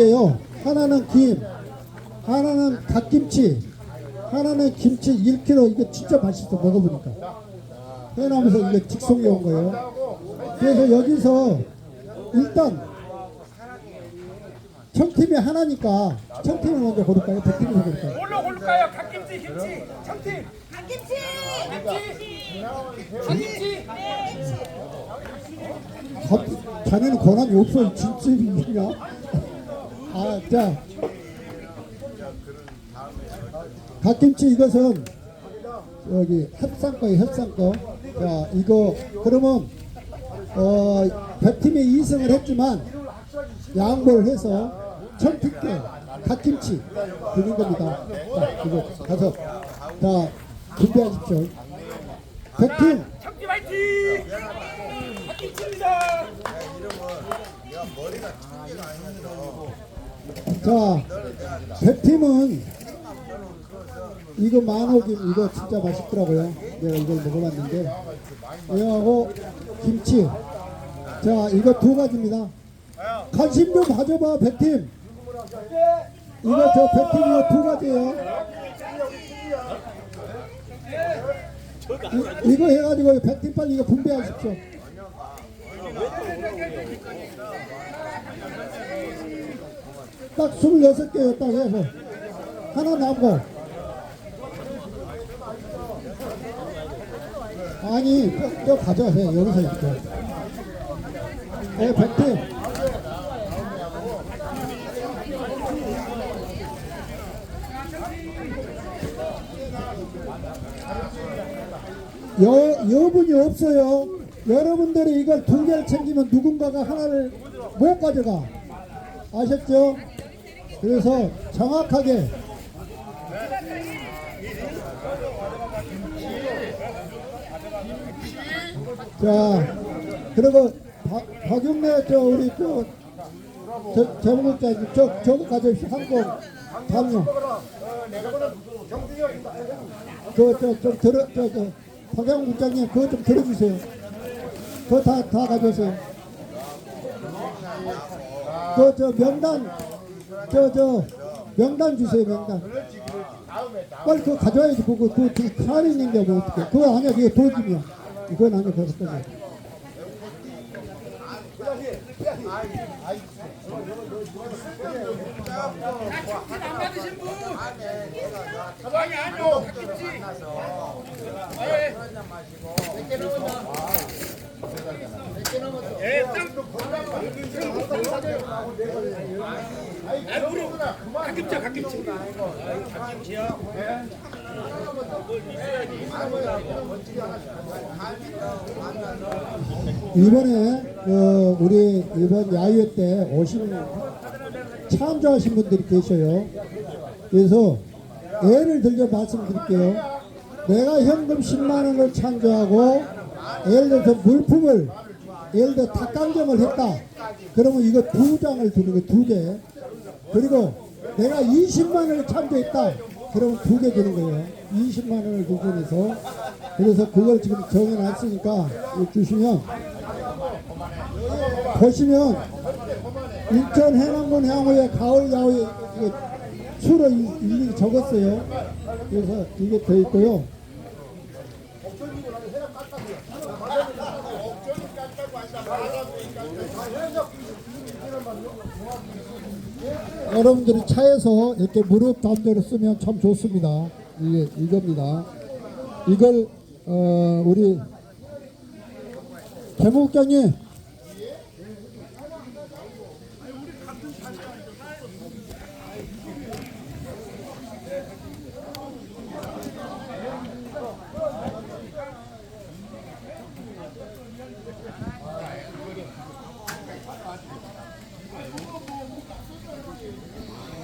예요. 하나는 김, 하나는 갓김치, 하나는 김치 1kg. 이거 진짜 맛있어 먹어보니까. 해나면서 이게 직송이 온 거예요. 그래서 여기서 일단 청팀이 하나니까 청팀을 먼저 고를까요? 백팀을 고를까요? 뭘로 고를까요? 갓김치, 김치, 참팀, 김치! 김치, 갓김치. 겉- 자네는 권한이 없어. 진짜 이냐? 아, 자. 갓김치 이것은 여기 협상 거예요, 협상 거. 자, 이거 그러면 어, 배팀이 2승을 했지만 양보를 해서 천피께 갓김치 드는 겁니다. 자, 이거 가서 자 준비하십시오. 배팀 참팀 화이팅! 갓김치입니다. 자, 배팀은 이거 만호김 이거 진짜 맛있더라고요. 내가 이걸 먹어봤는데 이거하고 김치. 자, 이거 두 가지입니다. 관심 좀 가져봐, 배팀. 이거 저 배팀 이거 두 가지예요. 이, 이거 해가지고 배팀 빨리 이거 분배하십시오. 딱 26개요, 딱 해서. 하나 남고. 아니, 저, 저 가져가세요. 여기서 이렇게. 네, 백팀. 여, 여분이 없어요. 여러분들이 이걸 두 개를 챙기면 누군가가 하나를 못 가져가. 아셨죠? 그래서 정확하게 자 그리고 박- 박용래 저 우리 저 저- 재무국장님 저 저거 가져오십시오 한국 담요 그저좀 들어 저저 박영 국장님 그거 좀 들어주세요 그거 다다 가져오세요 그저 명단 저 저 명단 주세요 명단 빨리 그거 가져와야지 그거 그거 그 칼이 있는데 뭐 어떻게 그거 아니야 그게 도집이야 이건 아니야 그거 꺼내 안 받으신 분? 가방이 아니요, 갓김치. 예. 예, 땅. 이번에 어, 우리 이번 야유회 때 오신 참조하신 분들이 계셔요. 그래서 예를 들어 말씀드릴게요. 내가 현금 10만 원을 참조하고 예를 들어서 물품을 예를 들어 닭강정을 했다. 그러면 이거 두 장을 주는 거예요. 두 개. 그리고 내가 20만 원을 참조했다. 그러면 두 개 주는 거예요. 20만 원을 기준해서. 그래서 그걸 지금 정해놨으니까 주시면 보시면 인천 해남군 향후에 가을 야후에 수로 일- 일일이 적었어요. 그래서 이게 돼 있고요. 여러분들이 차에서 이렇게 무릎 담대로 쓰면 참 좋습니다. 이게 이겁니다. 이걸 어, 우리 개무국장님